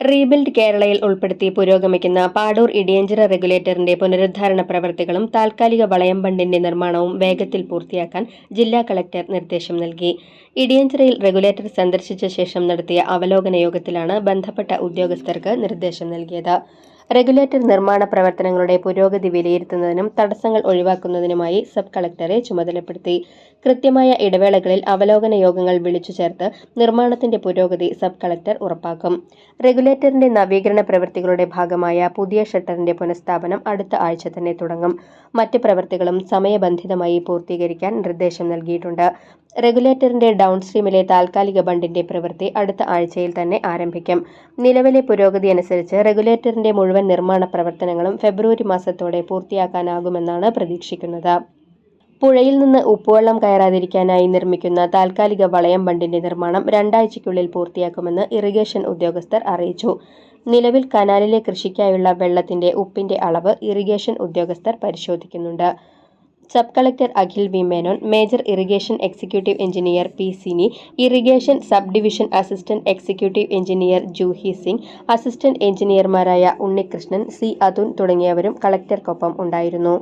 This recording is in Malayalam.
റീബിൽഡ് കേരളയിൽ ഉൾപ്പെടുത്തി പുരോഗമിക്കുന്ന പാടൂർ ഇടിയഞ്ചിറ റെഗുലേറ്ററിന്റെ പുനരുദ്ധാരണ പ്രവൃത്തികളും താൽക്കാലിക വളയം ബണ്ടിന്റെ നിർമ്മാണവും വേഗത്തിൽ പൂർത്തിയാക്കാൻ ജില്ലാ കളക്ടർ നിർദ്ദേശം നൽകി. ഇടിയഞ്ചിറയിൽ റെഗുലേറ്റർ സന്ദർശിച്ച ശേഷം നടത്തിയ അവലോകന യോഗത്തിലാണ് ബന്ധപ്പെട്ട ഉദ്യോഗസ്ഥർക്ക് നിർദ്ദേശം നൽകിയത്. റെഗുലേറ്റർ നിർമ്മാണ പ്രവർത്തനങ്ങളുടെ പുരോഗതി വിലയിരുത്തുന്നതിനും തടസ്സങ്ങൾ ഒഴിവാക്കുന്നതിനുമായി സബ് കളക്ടറെ ചുമതലപ്പെടുത്തി. കൃത്യമായ ഇടവേളകളിൽ അവലോകന യോഗങ്ങൾ വിളിച്ചു ചേർത്ത് നിർമ്മാണത്തിന്റെ പുരോഗതി സബ് കളക്ടർ ഉറപ്പാക്കും. റെഗുലേറ്ററിന്റെ നവീകരണ പ്രവൃത്തികളുടെ ഭാഗമായ പുതിയ ഷട്ടറിന്റെ പുനഃസ്ഥാപനം അടുത്ത ആഴ്ച തന്നെ തുടങ്ങും. മറ്റ് പ്രവൃത്തികളും സമയബന്ധിതമായി പൂർത്തീകരിക്കാൻ നിർദ്ദേശം നൽകിയിട്ടുണ്ട്. റെഗുലേറ്ററിന്റെ ഡൗൺസ്ട്രീമിലെ താൽക്കാലിക ബണ്ടിന്റെ പ്രവൃത്തി അടുത്ത ആഴ്ചയിൽ തന്നെ ആരംഭിക്കും. നിലവിലെ പുരോഗതി അനുസരിച്ച് റെഗുലേറ്ററിന്റെ മുഴുവൻ നിർമ്മാണ പ്രവർത്തനങ്ങളും ഫെബ്രുവരി മാസത്തോടെ പൂർത്തിയാക്കാനാകുമെന്നാണ് പ്രതീക്ഷിക്കുന്നത്. പുഴയിൽ നിന്ന് ഉപ്പുവെള്ളം കയറാതിരിക്കാനായി നിർമ്മിക്കുന്ന താൽക്കാലിക വളയം ബണ്ടിന്റെ നിർമ്മാണം രണ്ടാഴ്ചയ്ക്കുള്ളിൽ പൂർത്തിയാക്കുമെന്ന് ഇറിഗേഷൻ ഉദ്യോഗസ്ഥർ അറിയിച്ചു. നിലവിൽ കനാലിലെ കൃഷിക്കായുള്ള വെള്ളത്തിന്റെ ഉപ്പിന്റെ അളവ് ഇറിഗേഷൻ ഉദ്യോഗസ്ഥർ പരിശോധിക്കുന്നുണ്ട്. Sub collector Akhil V Menon major irrigation executive engineer P Sini irrigation sub division assistant executive engineer Juhi Singh assistant എഞ്ചിനീയർമാരായ Unnikrishnan C Athun തുടങ്ങിയവരും കളക്ടർക്കൊപ്പം ഉണ്ടായിരുന്നു.